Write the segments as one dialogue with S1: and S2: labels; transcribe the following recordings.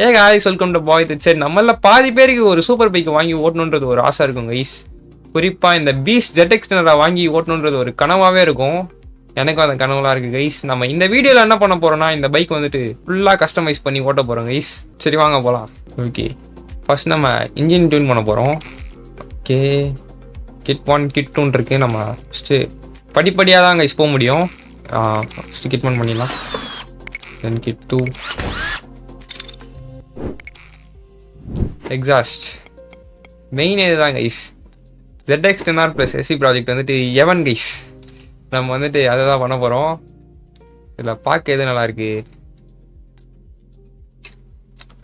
S1: A guys welcome to பாய் சரி நம்மள பாதி பேருக்கு ஒரு சூப்பர் பைக் வாங்கி ஓட்டணுன்றது ஒரு ஆசை இருக்கும் கைஸ் குறிப்பாக இந்த பீஸ் ஜெட் எக்ஸ்டனராக வாங்கி ஓட்டணுன்றது ஒரு கனவாகவே இருக்கும். எனக்கும் அந்த கனவுலாம் இருக்குது கைஸ் நம்ம இந்த வீடியோவில் என்ன பண்ண போகிறோம்னா இந்த பைக் வந்துட்டு ஃபுல்லாக கஸ்டமைஸ் பண்ணி ஓட்ட போகிறோம் கைஸ் சரி வாங்க போகலாம் ஓகே ஃபர்ஸ்ட் நம்ம இன்ஜின் டியூன் பண்ண போகிறோம் okay kit one kit tune நம்ம ஃபஸ்ட்டு படிப்படியாக தான் கைஸ் போக முடியும். ஃபஸ்ட்டு கிட் ஒன் பண்ணிடலாம். Then kit two exhaust main இதுதான் guys ZX ten R plus SC project வந்துட்டு எவன் கைஸ் நம்ம வந்துட்டு அதை தான் பண்ண போகிறோம் இதில் பார்க்க எது நல்லாயிருக்கு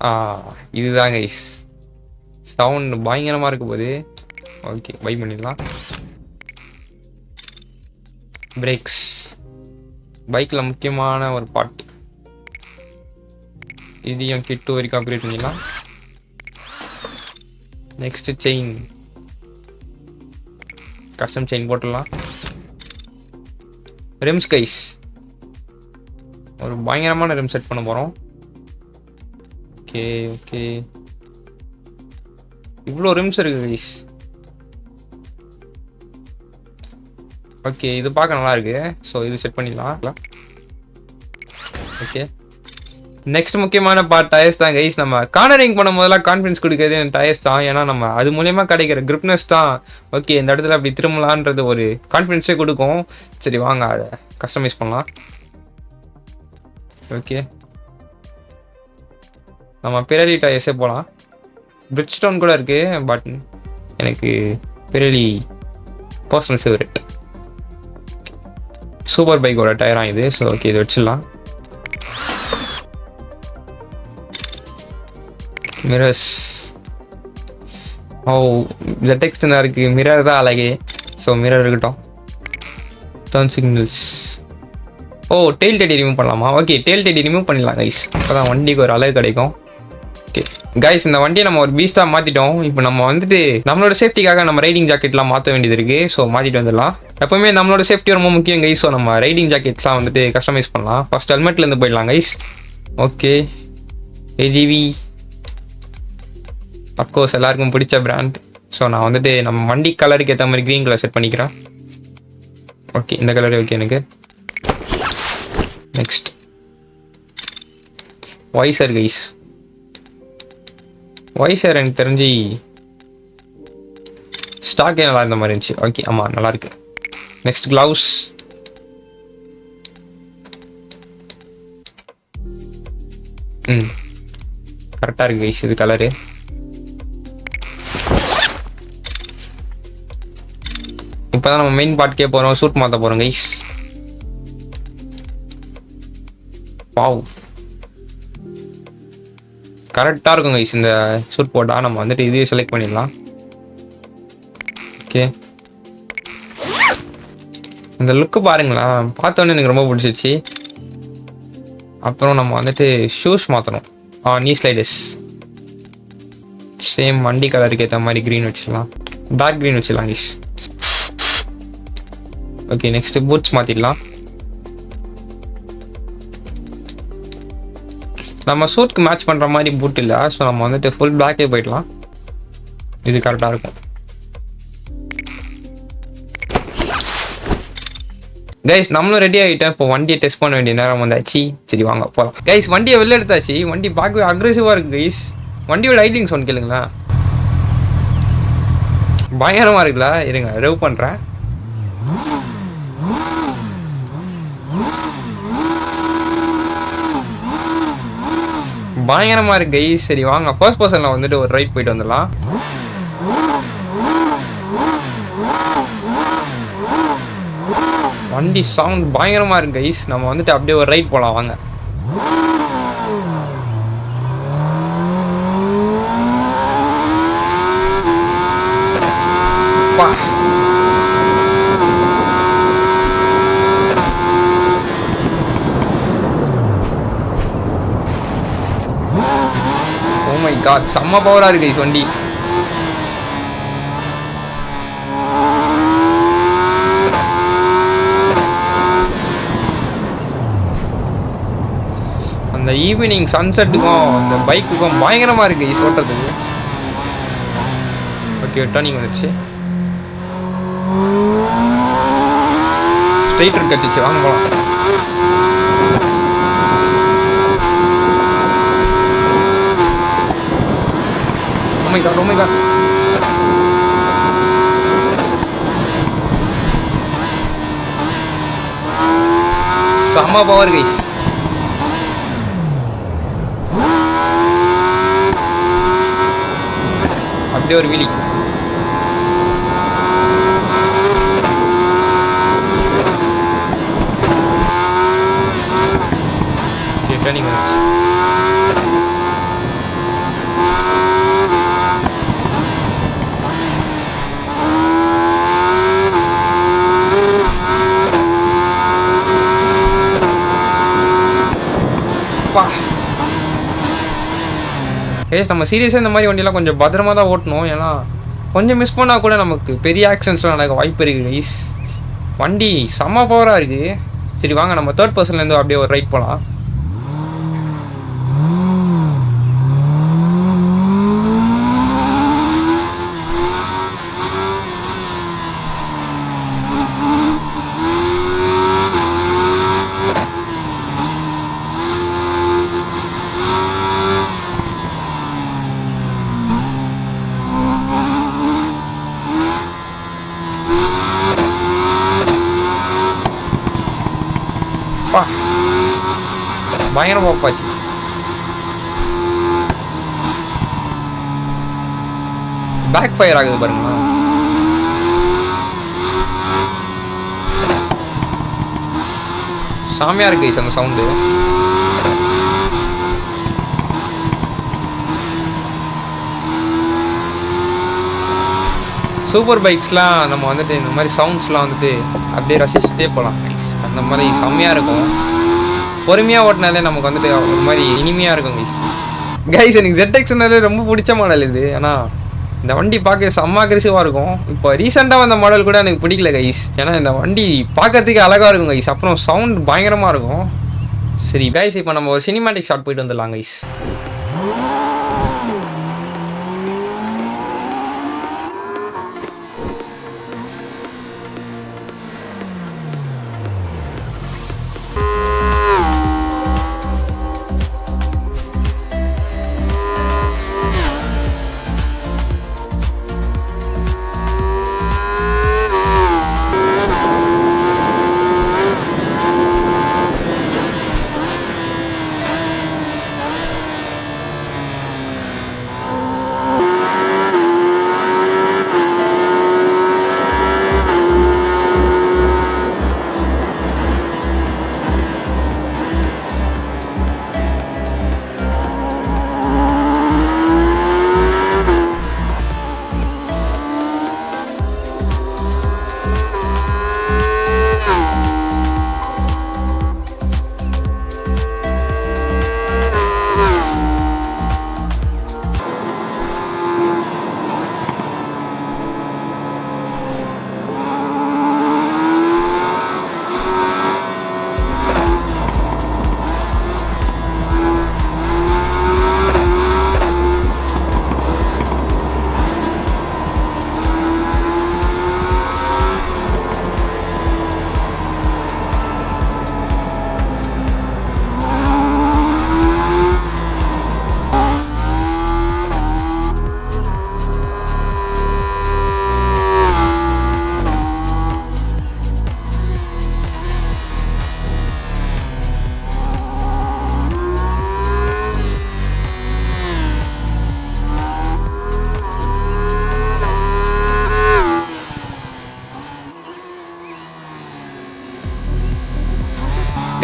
S1: ஆ இதுதான் கைஸ் சவுண்ட் பயங்கரமாக இருக்க போது. ஓகே பை பண்ணிடலாம். பிரேக்ஸ் பைக்கில் முக்கியமான ஒரு பார்ட் இதையும் கிட்டு வரைக்கும் அப்கிரேட் பண்ணிடலாம். நெக்ஸ்ட் செயின் கஸ்டம் செயின் போட்டுடலாம். ரிம்ஸ் கைஸ் ஒரு பயங்கரமான ரிம் செட் பண்ண போகிறோம் ஓகே ஓகே இவ்வளோ ரிம்ஸ் இருக்கு கைஸ் ஓகே இது பார்க்க நல்லா இருக்கு. ஸோ இது செட் பண்ணிடலாம். நெக்ஸ்ட் முக்கியமான பார்ட் டயர்ஸ் தான் கைஸ் நம்ம கார்னரிங் பண்ணும் போதெல்லாம் கான்ஃபிடன்ஸ் கொடுக்கறது டயர்ஸ் தான். ஏன்னா நம்ம அது மூலயமா கிடைக்கிற கிரிப்னஸ் தான். ஓகே இந்த இடத்துல அப்படி திரும்பலான்றது ஒரு கான்ஃபிடென்ஸே கொடுக்கும். சரி வாங்க அதை கஸ்டமைஸ் பண்ணலாம். ஓகே நம்ம பிறலி டயர்ஸே போகலாம் பிரிட்ஜ் ஸ்டோன் கூட இருக்கு பட் எனக்கு பிறலி பர்சனல் ஃபேவரெட் சூப்பர் பைக்கோட டயராக இது ஸோ ஓகே இது வச்சிடலாம். மிரர்ஸ் ஓ என்ன இருக்குது மிரர் தான் அழகே. ஸோ மிரர் இருக்கட்டும். Turn signals oh tail tidy remove பண்ணலாமா? ஓகே டெயில் டெடி ரிமூவ் பண்ணிடலாம் கைஸ் அப்போ தான் வண்டிக்கு ஒரு அழகு கிடைக்கும். ஓகே கைஸ் இந்த வண்டியை நம்ம ஒரு பீஸ்டாக மாற்றிட்டோம் இப்போ நம்ம வந்துட்டு நம்மளோட சேஃப்டிக்காக நம்ம ரைடிங் ஜாக்கெட்லாம் மாற்ற வேண்டியது இருக்குது ஸோ மாற்றிட்டு வந்துடலாம். எப்பவுமே நம்மளோட சேஃப்டி ரொம்ப முக்கியம் கைஸ் ஸோ நம்ம ரைடிங் ஜாக்கெட்ஸ்லாம் வந்துட்டு கஸ்டமைஸ் பண்ணலாம். ஃபர்ஸ்ட் ஹெல்மெட்லேருந்து போயிடலாம் கைஸ் ஓகே ஏஜிவி அப்கோர்ஸ் எல்லாருக்கும் பிடிச்ச பிராண்ட் ஸோ நான் வந்துட்டு நம்ம வண்டி கலருக்கு ஏற்ற மாதிரி க்ரீன் கலர் செட் பண்ணிக்கிறேன். ஓகே இந்த கலரே ஓகே எனக்கு. நெக்ஸ்ட் வாய்ஸர் கைஸ் வாய்ஸர் எனக்கு தெரிஞ்சு ஸ்டாக்கே நல்லா இருந்த மாதிரி இருந்துச்சு. ஓகே ஆமாம் நல்லாயிருக்கு நெக்ஸ்ட் க்ளவுஸ் ம் கரெக்டாக இருக்கு hmm. கைஸ் இது கலரு இப்போதான் நம்ம மெயின் பாட்டுக்கே போகிறோம் சூட் மாற்ற போகிறோம் கைஸ் பாவ் கரெக்டாக இருக்கும் கைஸ் இந்த சூட் போட்டால் நம்ம வந்துட்டு இதையே செலக்ட் பண்ணிடலாம். ஓகே இந்த லுக்கு பாருங்களேன். பார்த்தோன்னே எனக்கு ரொம்ப பிடிச்சிச்சு அப்புறம் நம்ம வந்துட்டு ஷூஸ் மாற்றணும் ஆ நீ ஸ்லைடஸ் சேம் வண்டி கலருக்கு ஏற்ற மாதிரி க்ரீன் வச்சிடலாம். டார்க் க்ரீன் வச்சிடலாம் கைஸ் ஓகே நெக்ஸ்ட் பூட்ஸ் மாத்திடலாம். நம்ம சூட்க்கு மேட்ச் பண்ற மாதிரி பூட் இல்லை ஸோ நம்ம வந்துட்டு ஃபுல் பிளாக்கே போயிடலாம். இது கரெக்டாக இருக்கும். கைஸ் நம்மளும் ரெடி ஆகிட்டோம். இப்போ வண்டியை டெஸ்ட் பண்ண வேண்டிய நேரம் வந்தாச்சு. சரி வாங்க போகலாம் கைஸ் வண்டியை வெளில எடுத்தாச்சு. வண்டி பார்க்கவே அக்ரெசிவாக இருக்கு கைஸ் வண்டியோட ஐடிங் சவுண்ட் கேளுங்களேன். பயங்கரமாக இருக்குல்ல. இருங்க ரெவ் பண்ணுறேன் பயங்கரமா இருக்கு. கை சரி வாங்க. ஃபர்ஸ்ட் பர்சன்ல வந்துட்டு ஒரு ரைட் போயிட்டு வந்துடலாம். வண்டி சவுண்ட் பயங்கரமா இருக்கு கைஸ் நம்ம வந்துட்டு அப்படியே ஒரு ரைட் போலாம் வாங்க. பா. செம்ம பவரா இருக்கு இது வண்டி. அந்த ஈவினிங் சன்செட்டுக்கும் அந்த பைக்குக்கும் பயங்கரமாக இருக்குது இது ஓட்டுறதுக்கு. ஓகே டர்னிங் வந்துடுச்சு ஸ்ட்ரைட் கட்சிச்சு வாங்க போகலாம் Oh my god, oh my god. செம்ம பவர் கைஸ் அப்படியே ஒரு விழி டர்னிங் வந்துச்சு அப்பா ஏஸ் நம்ம சீரியஸாக இந்த மாதிரி வண்டியெலாம் கொஞ்சம் பத்திரமா தான் ஓட்டணும். ஏன்னா கொஞ்சம் மிஸ் பண்ணால் கூட நமக்கு பெரிய ஆக்சிடென்ட்ஸ்லாம் நடக்க வாய்ப்பு இருக்குது. கைஸ் வண்டி செம்ம பவராக இருக்குது சரி வாங்க நம்ம தேர்ட் பர்சன்லேருந்து அப்படியே ஒரு ரைட் போகலாம் பா பயங்கரமா போச்சு பேக் ஃபயர் ஆகுது பாருங்க சாமியா இருக்கு அந்த சவுண்டு சூப்பர் பைக்ஸ்லாம் நம்ம வந்துட்டு இந்த மாதிரி சவுண்ட்ஸ்லாம் வந்துட்டு அப்படியே ரசிச்சுட்டே போகலாம் அந்த மாதிரி செம்மையாக இருக்கும். பொறுமையாக ஓட்டினாலே நமக்கு வந்துட்டு ஒரு மாதிரி இனிமையாக இருக்கும் கைஸ் கைஸ் எனக்கு ஜெட் எக்ஸ்னாலே ரொம்ப பிடிச்ச மாடல் இது. ஏன்னா இந்த வண்டி பார்க்க செம்ம அக்ரெசிவாக இருக்கும். இப்போ ரீசெண்டாக வந்த மாடல் கூட எனக்கு பிடிக்கல கைஸ் ஏன்னா இந்த வண்டி பார்க்கறதுக்கு அழகாக இருக்கும் கைஸ் அப்புறம் சவுண்ட் பயங்கரமாக இருக்கும். சரி கைஸ் இப்போ நம்ம ஒரு சினிமாட்டிக் ஷாட் போயிட்டு வந்துடலாம் கைஸ்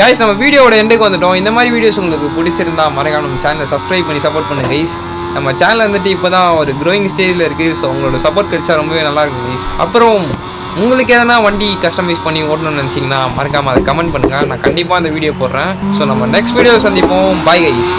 S1: கைஸ் நம்ம வீடியோவோட எண்டுக்கு வந்துட்டோம். இந்த மாதிரி வீடியோஸ் உங்களுக்கு பிடிச்சிருந்தா மறக்காம நம்ம சேனலை சப்ஸ்கிரைப் பண்ணி சப்போர்ட் பண்ணுங்க கைஸ் நம்ம சேனல் வந்துட்டு இப்போ தான் ஒரு க்ரோயிங் ஸ்டேஜில் இருக்குது ஸோ உங்களோட சப்போர்ட் கிடைச்சா ரொம்பவே நல்லா இருக்கும் கைஸ் அப்புறம் உங்களுக்கு எதனா வண்டி கஸ்டமைஸ் பண்ணி ஓட்டணும்னு நினச்சிங்கன்னா மறக்காமல் அதை கமெண்ட் பண்ணுங்கள் நான் கண்டிப்பாக அந்த வீடியோ போடுறேன். ஸோ நம்ம நெக்ஸ்ட் வீடியோ சந்திப்போம். Bye guys